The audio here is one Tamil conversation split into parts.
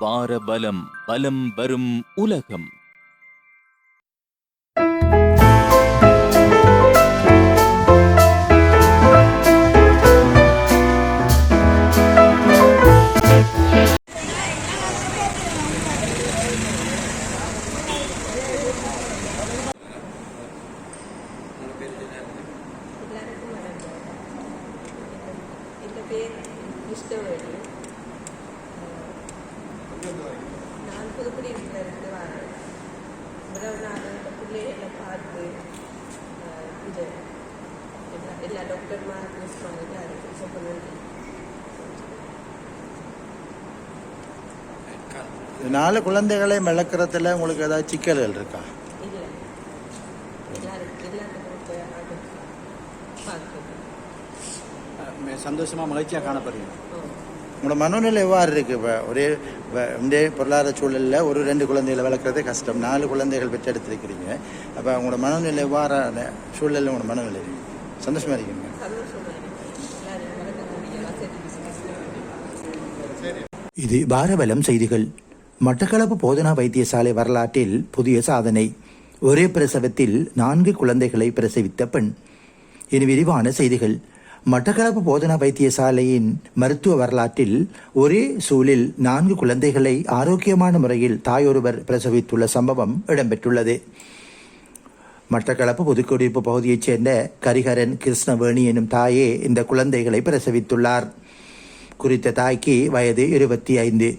வாரபலம் பலம் வரும் உலகம். நான் புதுக்குடியிருப்பில் இருந்து வரேன். இவ்வளவு நாள் இந்த பிள்ளைகளை பார்த்து இது எல்லா எல்லா டாக்டர்மார் யூஸ் பண்ணிட்டு அதுக்கு ரொம்ப நன்றி நாலு குழந்தைகளை வளர்க்குறதுல உங்களுக்கு ஏதாவது சிக்கல்கள் இருக்கா? சந்தோஷமா மகிழ்ச்சியாக காணப்படுறீங்க உங்களோட மனநிலை எவ்வாறு இருக்குது இப்போ ஒரே இப்போ பொருளாதார சூழலில் ஒரு ரெண்டு குழந்தைகளை வளர்க்குறதே கஷ்டம். நாலு குழந்தைகள் பெற்றெடுத்திருக்கிறீங்க அப்போ உங்களோட மனநிலை எவ்வாறான சூழலில் உங்களோட மனநிலை சந்தோஷமாக இருக்கீங்க. சந்தோஷமாக இது பாரபலம் செய்திகள். மட்டக்களப்பு போதனா வைத்தியசாலை வரலாற்றில் புதிய சாதனை. ஒரே பிரசவத்தில் நான்கு குழந்தைகளை பிரசவித்த பெண். இனி விரிவான செய்திகள். மட்டக்களப்பு போதனா வைத்தியசாலையின் மருத்துவ வரலாற்றில் ஒரே சூழில் நான்கு குழந்தைகளை ஆரோக்கியமான முறையில் தாயொருவர் பிரசவித்துள்ள சம்பவம் இடம்பெற்றுள்ளது. மட்டக்களப்பு புதுக்குடியிருப்பு பகுதியைச் சேர்ந்த கரிகரன் கிருஷ்ணவேணி எனும் தாயே இந்த குழந்தைகளை பிரசவித்துள்ளார். குறித்த தாய்க்கு வயது இருபத்தி ஐந்து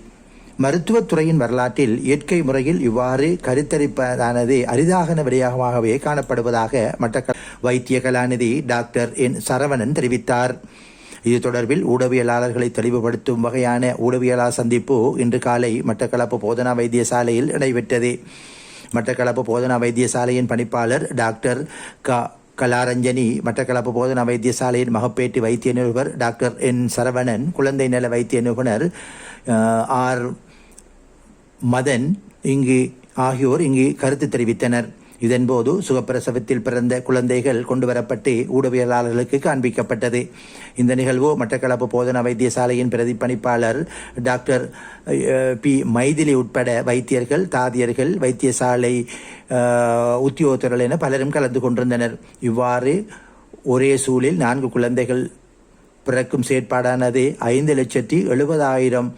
மருத்துவத்துறையின் வரலாற்றில் இயற்கை முறையில் இவ்வாறு கருத்தரிப்பதானது அரிதாகன விடயமாகவே காணப்படுவதாக மட்ட வைத்திய கலாநிதி டாக்டர் என் சரவணன் தெரிவித்தார். இது தொடர்பில் ஊடகவியலாளர்களை தெளிவுபடுத்தும் வகையான ஊடகவியலாளர் சந்திப்பு இன்று காலை மட்டக்களப்பு போதனா வைத்தியசாலையில் நடைபெற்றது. மட்டக்களப்பு போதனா வைத்தியசாலையின் பணிப்பாளர் டாக்டர் க கலாரஞ்சனி மட்டக்களப்பு போதனா வைத்தியசாலையின் மகப்பேட்டு வைத்திய நிருபர் டாக்டர் என் சரவணன் குழந்தை நல வைத்திய நிபுணர் ஆர் மதன் இங்கு ஆகியோர் இங்கு கருத்து தெரிவித்தனர். இதன்போது சுகப்பிரசவத்தில் பிறந்த குழந்தைகள் கொண்டுவரப்பட்டு ஊடகவியலாளர்களுக்கு காண்பிக்கப்பட்டது. இந்த நிகழ்வு மட்டக்களப்பு போதனா வைத்தியசாலையின் பிரதிப்பணிப்பாளர் டாக்டர் பி மைதிலி உட்பட வைத்தியர்கள் தாதியர்கள் வைத்தியசாலை உத்தியோகத்தர்கள் என பலரும் கலந்து கொண்டிருந்தனர். இவ்வாறு ஒரே சூழில் நான்கு குழந்தைகள் பிறக்கும் செயற்பாடானது ஐந்து லட்சத்தி எழுபதாயிரம்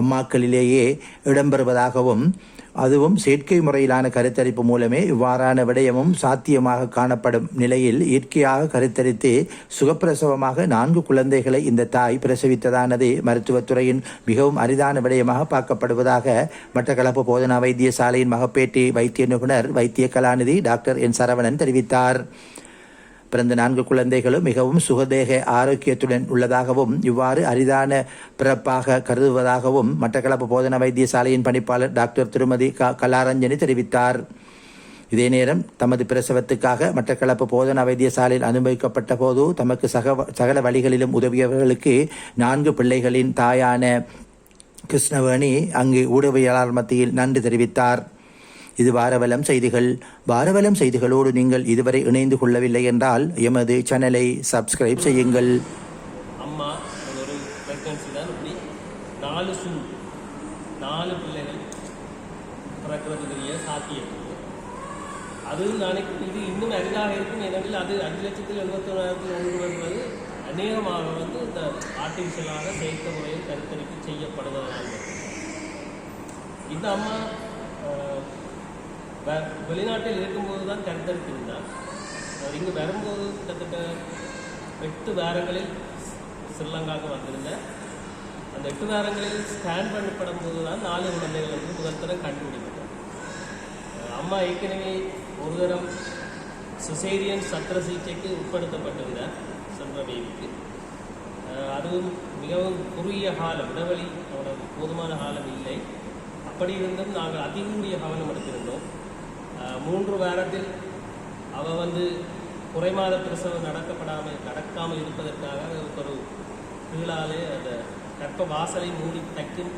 அம்மாக்களிலேயே இடம்பெறுவதாகவும் அதுவும் செயற்கை முறையிலான கருத்தரிப்பு மூலமே இவ்வாறான விடயமும் சாத்தியமாக காணப்படும் நிலையில் இயற்கையாக கருத்தரித்து சுகப்பிரசவமாக நான்கு குழந்தைகளை இந்த தாய் பிரசவித்ததானது மருத்துவத்துறையின் மிகவும் அரிதான விடயமாக பார்க்கப்படுவதாக மட்டக்களப்பு போதனா வைத்தியசாலையின் மகப்பேட்டி வைத்திய நிபுணர் வைத்திய கலாநிதி டாக்டர் என் சரவணன் தெரிவித்தார். பிறந்த நான்கு குழந்தைகளும் மிகவும் சுகதேக ஆரோக்கியத்துடன் உள்ளதாகவும் இவ்வாறு அரிதான பிறப்பாக கருதுவதாகவும் மட்டக்களப்பு போதனா வைத்தியசாலையின் பணிப்பாளர் டாக்டர் திருமதி க கலாரஞ்சனி தெரிவித்தார். இதே நேரம் தமது பிரசவத்துக்காக மட்டக்களப்பு போதனா வைத்தியசாலையில் அனுமதிக்கப்பட்ட போது தமக்கு சக சகல வழிகளிலும் உதவியவர்களுக்கு நான்கு பிள்ளைகளின் தாயான கிருஷ்ணவேணி அங்கு ஊடகவியலாளர் மத்தியில் நன்றி தெரிவித்தார். இது வாரவலம் செய்திகள். வாரவலம் செய்திகளோடு நீங்கள் இதுவரை இணைந்து கொள்ளவில்லை என்றால் எமது சேனலை சப்ஸ்கிரைப் செய்யுங்கள். அம்மா ஒரு ப்ரெக்னன்சி தான் இப்படி நாலு சூ நாலு பிள்ளைகள் பிறக்கிறதுக்குரிய சாத்தியம். அது நாளைக்கு இது இன்னும் அரிதாக இருக்கும் ஏனெனில் அது அஞ்சு லட்சத்தில் எழுபத்தொன்னாயிரத்தில் ஒன்று என்பது அநேகமாக வந்து இந்த ஆர்டிஃபிஷியலாக செயற்கை முறையில் கருத்தரிப்பு செய்யப்படுவதனால் இந்த அம்மா வெளிநாட்டில் இருக்கும்போது தான் கருத்தரித்திருந்தார் அவர் இங்கு வரும்போது கிட்டத்தட்ட எட்டு வாரங்களில் ஸ்ரீலங்காவுக்கு வந்திருந்தேன் அந்த எட்டு வாரங்களில் ஸ்கேன் பண்ணப்படும் போது தான் நாலு குழந்தைகள் வந்து முதல் தரம் கண்டுபிடிக்கப்பட்டது. அம்மா ஏற்கனவே ஒரு தரம் சுசேரியன் சத்திர சிகிச்சைக்கு உட்படுத்தப்பட்டிருந்தார் சென்ற பேபிக்கு அதுவும் மிகவும் குறுகிய காலம் இடைவெளி அவ்வளவு போதுமான காலம் இல்லை. அப்படி இருந்தும் நாங்கள் அதிகூடிய கவனம் எடுத்திருந்தோம். மூன்று வாரத்தில் அவள் வந்து குறைமாத பிரசவம் நடக்கப்படாமல் நடக்காமல் இருப்பதற்காக ஒரு கீழாலே அந்த கற்ப வாசலை மூடி தைக்கும்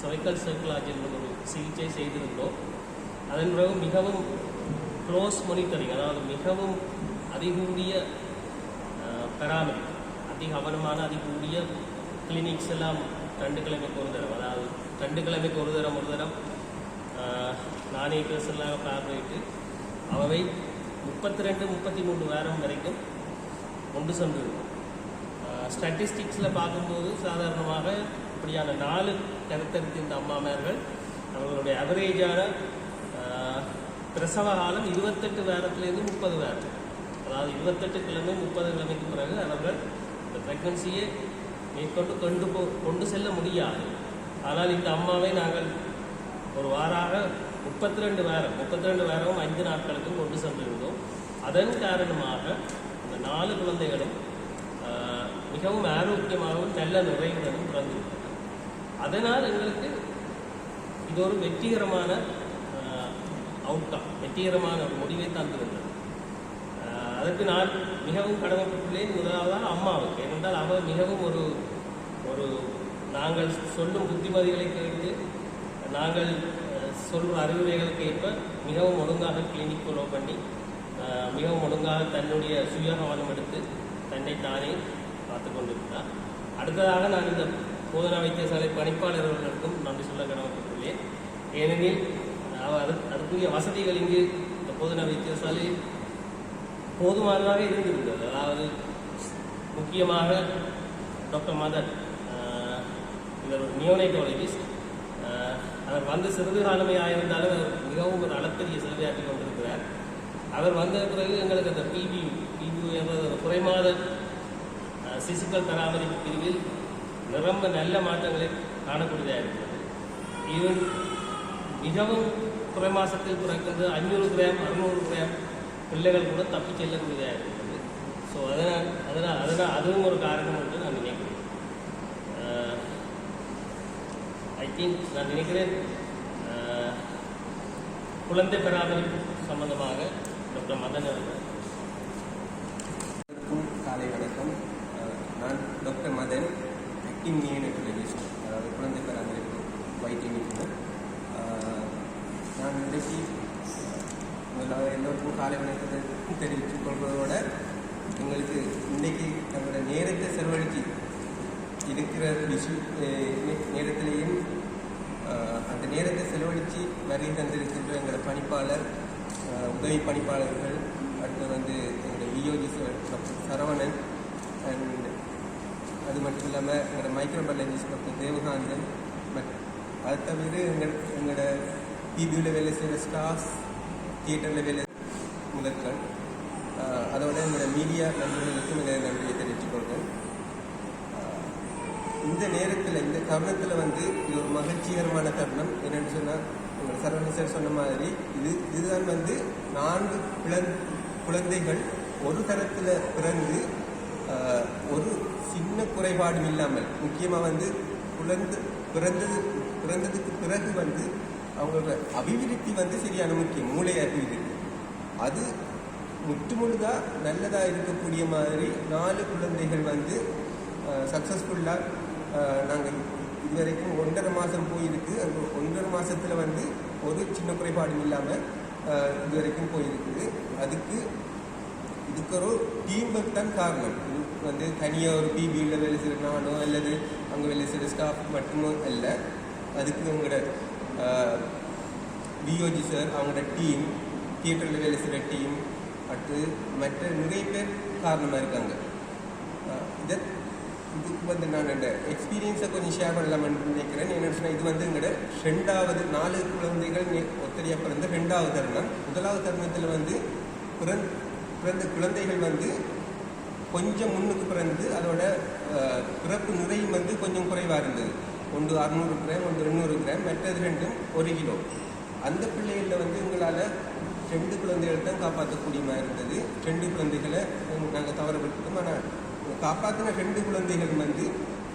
சொய்க்கல் சைக்கலாஜி என்ற ஒரு சிகிச்சை செய்திருந்தோம். அதன் பிறகு மிகவும் க்ளோஸ் மானிட்டரிங் அதாவது மிகவும் அதிகூடிய அஹ், பராமரிப்பு அதிகவனமான அதிகூடிய கிளினிக்ஸ் எல்லாம் ரெண்டு கிழமைக்கு ஒரு தரம். அதாவது ரெண்டு கிழமைக்கு ஒரு தரம் ஒரு தரம். நானே பர்சனலாக பார்வையிட்டு அவை முப்பத்தி ரெண்டு முப்பத்தி மூணு வாரம் வரைக்கும் கொண்டு சென்று ஸ்டாட்டிஸ்டிக்ஸில் பார்க்கும்போது சாதாரணமாக இப்படியான நாலு கருத்தரித்திருந்த அம்மாமார்கள் அவர்களுடைய அவரேஜான பிரசவ காலம் இருபத்தெட்டு வாரத்திலேருந்து முப்பது வாரம். அதாவது இருபத்தெட்டு கிழமை முப்பது கிழமைக்கு பிறகு அவர்கள் இந்த ப்ரெக்னன்சியை மேற்கொண்டு கொண்டு போ கொண்டு செல்ல முடியாது. ஆனால் இந்த அம்மாவை நாங்கள் ஒரு வாராக முப்பத்தி ரெண்டு வாரம் முப்பத்தி ரெண்டு வாரம் ஐந்து நாட்களுக்கும் கொண்டு சென்றிருந்தோம். அதன் காரணமாக இந்த நாலு குழந்தைகளும் மிகவும் ஆரோக்கியமாகவும் நல்ல நிறைவுடனும் பிறந்திருக்கிறது அதனால் எங்களுக்கு இது ஒரு வெற்றிகரமான அவுட்கம் வெற்றிகரமான ஒரு முடிவை தந்திருந்தது. அதற்கு நான் மிகவும் கடமைப்பட்டுள்ளேன். முதலாவதாக அம்மாவுக்கு ஏனென்றால் அவள் மிகவும் ஒரு ஒரு நாங்கள் சொல்லும் புத்திமதிகளை கேட்டு நாங்கள் சொல்கிற அறிவுரைகளுக்கு ஏற்ப மிகவும் ஒழுங்காக கிளினிக் ஃபாலோ பண்ணி மிகவும் ஒழுங்காக தன்னுடைய சுயகவனம் எடுத்து தன்னை தானே பார்த்து கொண்டிருந்தார் அடுத்ததாக நான் இந்த போதனா வைத்தியசாலை பணிப்பாளர்களுக்கும் நன்றி சொல்ல கடமைப்பட்டுள்ளேன். ஏனெனில் அவ- அது- அதுக்குரிய வசதிகள் இங்கு இந்த போதனா வைத்தியசாலை போதுமானதாக இருந்திருந்தது. அதாவது முக்கியமாக டாக்டர் மதன் இவர் நியோனைட்டாலஜிஸ்ட் வந்து சிறிது காலமே மிகவும் ஒரு அளப்பரிய சேவையாற்றி கொண்டிருக்கிறார். அவர் வந்த பிறகு எங்களுக்கு அந்த பிபி பிபி என்ற குறைமாத சிசுக்கள் பராமரிப்பு பிரிவில் நிரம்ப நல்ல மாற்றங்களை காணக்கூடியதாக இருக்கிறது. இவர் மிகவும் குறை மாதத்தில் பிறக்கிறது அஞ்சூறு கிராம் அறுநூறு கிராம் பிள்ளைகள் கூட தப்பி செல்லக்கூடியதாக இருக்கிறது. ஸோ அதனால் அதனால் அதனால் அதுவும் ஒரு காரணம் என்று நான் நினைக்கிறேன் ஐ திங்க் நான் நினைக்கிறேன் குழந்தை பெறாமல் சம்பந்தமாக டாக்டர் மதன் அவர்கள். காலை வணக்கம். நான் டாக்டர் மதன் ஆக்டிங் நியூனட்டாலஜிஸ்ட் அதாவது குழந்தை பராமரிப்பு வைத்திய நிபுணர். நான் இன்றைக்கு முதலாக எல்லோருக்கும் காலை வணக்கத்தை தெரிவித்துக் கொள்வதோட எங்களுக்கு இன்றைக்கு தங்களோட நேரத்தை செலவழித்து இருக்கிற விஷயம் நேரத்திலேயும் நேரத்தை செலவழித்து வருகை தந்திருக்கின்ற எங்களோட பணிப்பாளர் உதவி பணிப்பாளர்கள் அடுத்து வந்து எங்கள் இயோஜி டாக்டர் சரவணன் அண்ட் அது மட்டும் இல்லாமல் எங்களோட மைக்ரோபயாலஜிஸ்ட் டாக்டர் தேவகாந்தன் பட் அது தவிர எங்கள் எங்களோட டிவியில் வேலை செய்கிற ஸ்டாஃப்ஸ் தியேட்டரில் வேலை முதற்கள் அதோட எங்களோட மீடியா நண்பர்களுக்கும் இதை நன்றியை தெரிவித்துக் கொள்கிறேன். இந்த நேரத்தில் இந்த தருணத்தில் வந்து இது ஒரு மகிழ்ச்சிகரமான தருணம். என்னென்னு சொன்னால் உங்கள் சரவண சார் சொன்ன மாதிரி இது இதுதான் வந்து நான்கு குழந் குழந்தைகள் ஒரு தரத்தில் பிறந்து ஒரு சின்ன குறைபாடும் இல்லாமல் முக்கியமாக வந்து குழந்தை பிறந்தது பிறந்ததுக்கு பிறகு வந்து அவங்களோட அபிவிருத்தி வந்து சரியான முக்கியம் மூளை அபிவிருத்தி. அது முற்றுமுழுதாக நல்லதாக இருக்கக்கூடிய மாதிரி நாலு குழந்தைகள் வந்து சக்ஸஸ்ஃபுல்லாக நாங்கள் இதுவரைக்கும் ஒன்றரை மாதம் போயிருக்கு. அந்த ஒன்றரை மாதத்தில் வந்து ஒரு சின்ன குறைபாடும் இல்லாமல் இதுவரைக்கும் போயிருக்குது அதுக்கு இதுக்கு ஒரு டீம் ஒர்க் தான் காரணம். வந்து தனியாக ஒரு பிபியில் வேலை செய்கிற நானோ அல்லது அங்கே வேலை செய்கிற ஸ்டாஃப் மட்டுமோ இல்லை அதுக்கு அவங்களோட விஓஜி சார் அவங்களோட டீம் தியேட்டரில் வேலை செய்கிற டீம் அடுத்து மற்ற நிறைய பேர் காரணமாக இருக்காங்க. இதை இதுக்கு வந்து நான் அந்த எக்ஸ்பீரியன்ஸை கொஞ்சம் ஷேர் பண்ணலாம்னு நினைக்கிறேன். என்ன சொன்னால் இது வந்து எங்களோட ரெண்டாவது நாலு குழந்தைகள் ஒத்தடியாக பிறந்த ரெண்டாவது தருணம். முதலாவது தருணத்தில் வந்து பிறந் பிறந்த குழந்தைகள் வந்து கொஞ்சம் முன்னுக்கு பிறந்து அதோட பிறப்பு நிறையும் வந்து கொஞ்சம் குறைவாக இருந்தது. ஒன்று அறுநூறு கிராம் ஒன்று எண்ணூறு கிராம் மற்றது ரெண்டும் ஒரு கிலோ. அந்த பிள்ளைகளில் வந்து எங்களால் ரெண்டு குழந்தைகள் தான் காப்பாற்றக்கூடிய மாதிரி இருந்தது. ரெண்டு குழந்தைகளை நாங்கள் தவற விட்டுட்டோம் ஆனால் காப்பாற்றின ரெண்டு குழந்தைகள் வந்து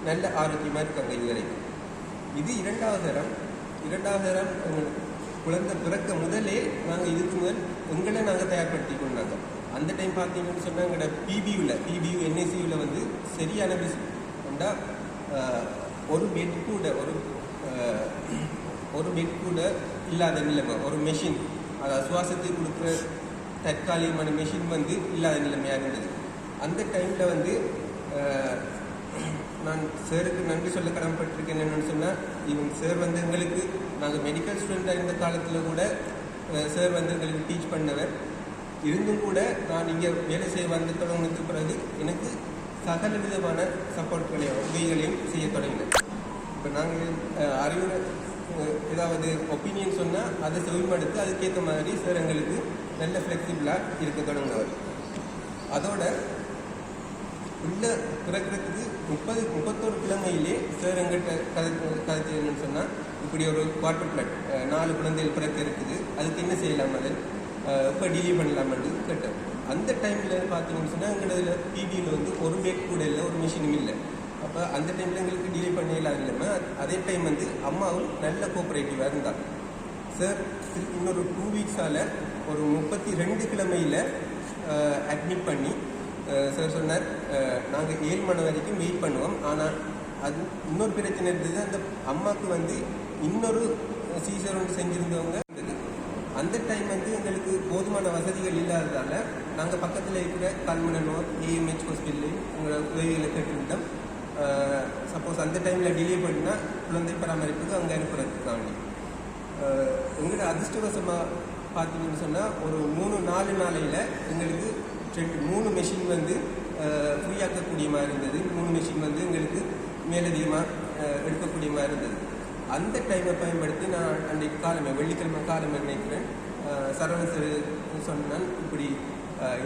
நல்ல ஆரோக்கியமாக இருக்காங்க இதுவரைக்கும் இது இரண்டாவது தரம் இரண்டாவது தரம் குழந்தை பிறக்க முதலே நாங்கள் இதுக்கு முதல் எங்களை நாங்கள் தயார்படுத்தி கொண்டாங்க. அந்த டைம் பார்த்தீங்கன்னு சொன்னால் எங்களோட பிபியூவில் பிபியூ என்எஸ்சியூவில் வந்து சரியான பிசி கொண்டா ஒரு பெட் கூட ஒரு ஒரு பெட் கூட இல்லாத நிலைமை ஒரு மெஷின் அதாவது சுவாசத்தை கொடுக்குற தற்காலிகமான மெஷின் வந்து இல்லாத நிலைமையாக இருந்தது. அந்த டைமில் வந்து நான் சருக்கு நன்றி சொல்ல கடமைப்பட்டிருக்கேன் என்னென்னு சொன்னால் இவங்க சார் வந்து எங்களுக்கு நாங்கள் மெடிக்கல் ஸ்டூடெண்டாக இருந்த காலத்தில் கூட சார் வந்து எங்களுக்கு டீச் பண்ணவர். இருந்தும் கூட நான் இங்கே வேலை செய்ய வந்து தொடங்கினதுக்கு பிறகு எனக்கு சகல விதமான சப்போர்ட்களையும் உதவிகளையும் செய்ய தொடங்கினேன். இப்போ நாங்கள் அறிவுரை ஏதாவது ஒப்பீனியன் சொன்னால் அதை செவிமடுத்து அதுக்கேற்ற மாதிரி சார் எங்களுக்கு நல்ல ஃப்ளெக்சிபிளாக இருக்க தொடங்கினவர். அதோட உள்ள பிறக்கிறதுக்கு முப்பது முப்பத்தோரு கிழமையிலே சார் எங்கிட்ட கதை கதை சொன்னால் இப்படி ஒரு குவார்டர் பிளட் நாலு குழந்தைகள் பிறக்க இருக்குது. அதுக்கு என்ன செய்யலாம் அது? இப்போ டிலே பண்ணலாம்னு கேட்டேன் அந்த டைமில் பார்த்தீங்கன்னு சொன்னால் எங்களதுல பிபியில் வந்து ஒரு பேக் கூட இல்லை ஒரு மிஷினும் இல்லை. அப்போ அந்த டைமில் எங்களுக்கு டிலே பண்ணலாம் இல்லாமல் அதே டைம் வந்து அம்மாவும் நல்ல கோஆப்ரேட்டிவாக இருந்தாங்க சார் இன்னொரு டூ வீக்ஸால் ஒரு முப்பத்தி ரெண்டு கிழமையில் அட்மிட் பண்ணி சார் சொன்னார் நாங்கள் ஏழு மணி வரைக்கும் வெயிட் பண்ணுவோம். ஆனால் அது இன்னொரு பிரச்சனை இருந்தது அந்த அம்மாவுக்கு வந்து இன்னொரு சீசர் ஒன்று செஞ்சுருந்தவங்க இருந்தது. அந்த டைம் வந்து எங்களுக்கு போதுமான வசதிகள் இல்லாததால் நாங்கள் பக்கத்தில் இருக்கிற கல்முனனூர் ஏஎம்ஹெச் ஹாஸ்பிட்டலு எங்களோட உதவிகளை கேட்டிருந்தோம் சப்போஸ் அந்த டைமில் டிலே பண்ணினா குழந்தை பராமரிப்புக்கு அங்கே அனுப்புறதுக்காண்டி. எங்களோட அதிர்ஷ்டவசமாக பார்த்தீங்கன்னு சொன்னால் ஒரு மூணு நாலு நாளையில் எங்களுக்கு ரெண்டு மூணு மெஷின் வந்து ஃப்ரீயாக்கக்கூடிய இருந்தது. மூணு மிஷின் வந்து எங்களுக்கு மேலதிகமாக எடுக்கக்கூடியமாக இருந்தது. அந்த டைமை பயன்படுத்தி நான் அன்றைக்கு காலமே வெள்ளிக்கிழமை காலமே நினைக்கிறேன். அஹ் சரவணன் சார் சொன்னான் இப்படி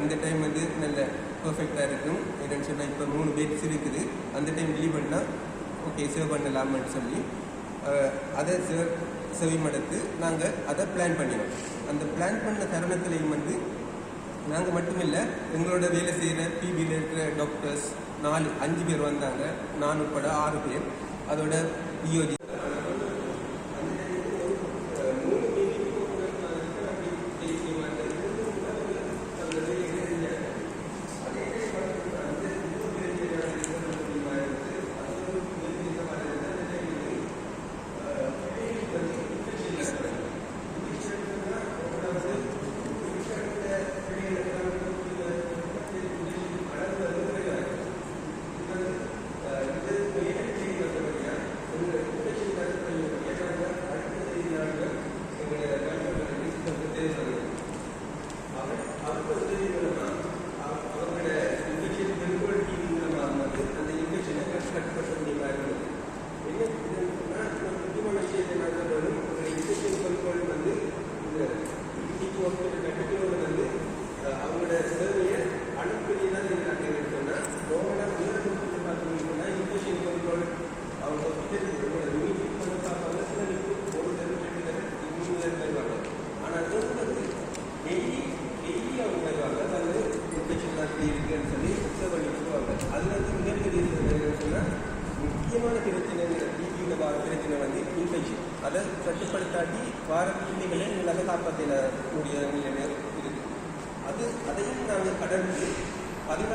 இந்த டைம் வந்து நல்ல பர்ஃபெக்டாக இருக்கும். என்னென்னு சொன்னால் இப்போ மூணு பேட்ஸ் இருக்குது அந்த டைம் லீவ் பண்ணால் ஓகே சேவ் பண்ணலாம்னு சொல்லி அதை சேவ் செவிமடுத்து நாங்கள் அதை பிளான் பண்ணினோம். அந்த பிளான் பண்ண தருணத்திலையும் வந்து நாங்கள் மட்டுமில்லை எங்களோட வேலை செய்கிற பிபியில் இருக்கிற டாக்டர்ஸ் நாலு அஞ்சு பேர் வந்தாங்க. நான் உட்பட ஆறு பேர். அதோட பிஓஜி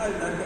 and, and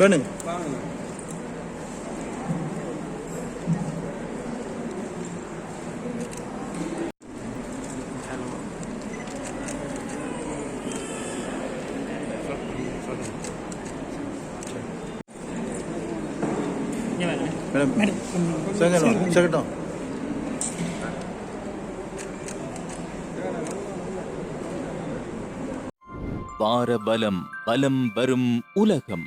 வேணுங்க மேடம் செகண்ட் செகட்டும் வாரபலம் பலம் வரும் உலகம்